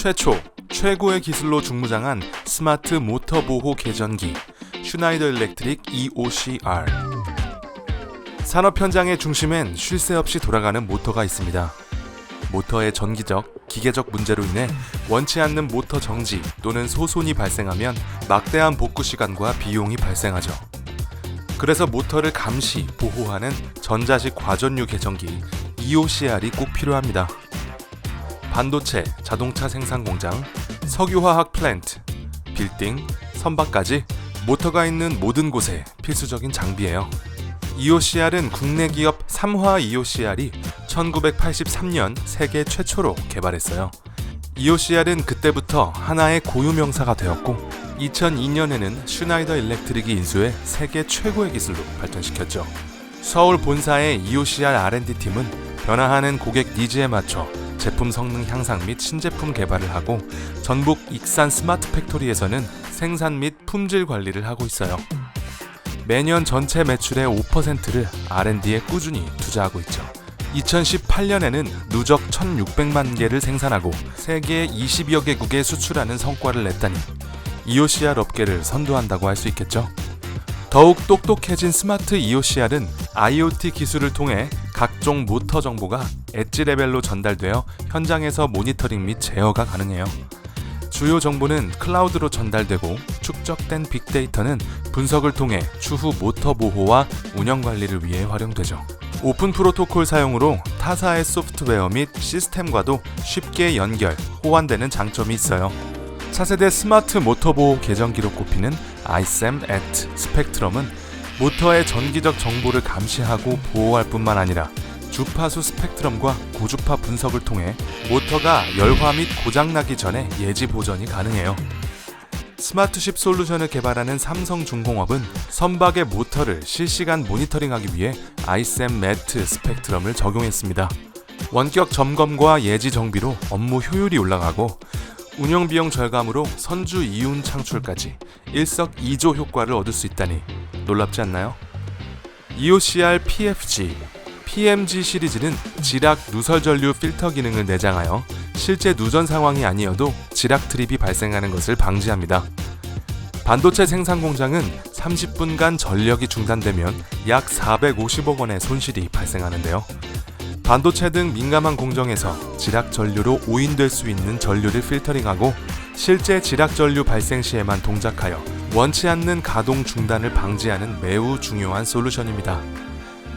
최초, 최고의 기술로 중무장한 스마트 모터 보호 개전기 슈나이더 일렉트릭 EOCR 산업 현장의 중심엔 쉴 새 없이 돌아가는 모터가 있습니다. 모터의 전기적, 기계적 문제로 인해 원치 않는 모터 정지 또는 소손이 발생하면 막대한 복구 시간과 비용이 발생하죠. 그래서 모터를 감시, 보호하는 전자식 과전류 개전기 EOCR이 꼭 필요합니다. 반도체, 자동차 생산 공장, 석유화학 플랜트, 빌딩, 선박까지 모터가 있는 모든 곳에 필수적인 장비예요. EOCR은 국내 기업 삼화 EOCR이 1983년 세계 최초로 개발했어요. EOCR은 그때부터 하나의 고유 명사가 되었고 2002년에는 슈나이더 일렉트릭이 인수해 세계 최고의 기술로 발전시켰죠. 서울 본사의 EOCR R&D 팀은 변화하는 고객 니즈에 맞춰 제품 성능 향상 및 신제품 개발을 하고 전북 익산 스마트 팩토리에서는 생산 및 품질 관리를 하고 있어요. 매년 전체 매출의 5%를 R&D에 꾸준히 투자하고 있죠. 2018년에는 누적 1,600만 개를 생산하고 세계 20여 개국에 수출하는 성과를 냈다니 EOCR 업계를 선도한다고 할 수 있겠죠. 더욱 똑똑해진 스마트 EOCR은 IoT 기술을 통해 각종 모터 정보가 엣지 레벨로 전달되어 현장에서 모니터링 및 제어가 가능해요. 주요 정보는 클라우드로 전달되고 축적된 빅데이터는 분석을 통해 추후 모터 보호와 운영 관리를 위해 활용되죠. 오픈 프로토콜 사용으로 타사의 소프트웨어 및 시스템과도 쉽게 연결, 호환되는 장점이 있어요. 차세대 스마트 모터 보호 계정기로 꼽히는 iSAM at 스펙트럼은 모터의 전기적 정보를 감시하고 보호할 뿐만 아니라 주파수 스펙트럼과 고주파 분석을 통해 모터가 열화 및 고장나기 전에 예지 보전이 가능해요. 스마트십 솔루션을 개발하는 삼성중공업은 선박의 모터를 실시간 모니터링하기 위해 iSAM 매트 스펙트럼을 적용했습니다. 원격 점검과 예지 정비로 업무 효율이 올라가고 운영 비용 절감으로 선주 이윤 창출까지 일석이조 효과를 얻을 수 있다니 놀랍지 않나요? EOCR PFG, PMG 시리즈는 지락 누설 전류 필터 기능을 내장하여 실제 누전 상황이 아니어도 지락 트립이 발생하는 것을 방지합니다. 반도체 생산 공장은 30분간 전력이 중단되면 약 450억 원의 손실이 발생하는데요. 반도체 등 민감한 공정에서 지락 전류로 오인될 수 있는 전류를 필터링하고 실제 지락 전류 발생 시에만 동작하여 원치 않는 가동 중단을 방지하는 매우 중요한 솔루션입니다.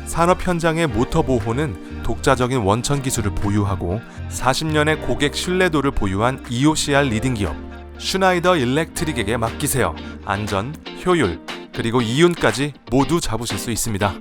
산업 현장의 모터 보호는 독자적인 원천 기술을 보유하고 40년의 고객 신뢰도를 보유한 EOCR 리딩 기업 슈나이더 일렉트릭에게 맡기세요. 안전, 효율, 그리고 이윤까지 모두 잡으실 수 있습니다.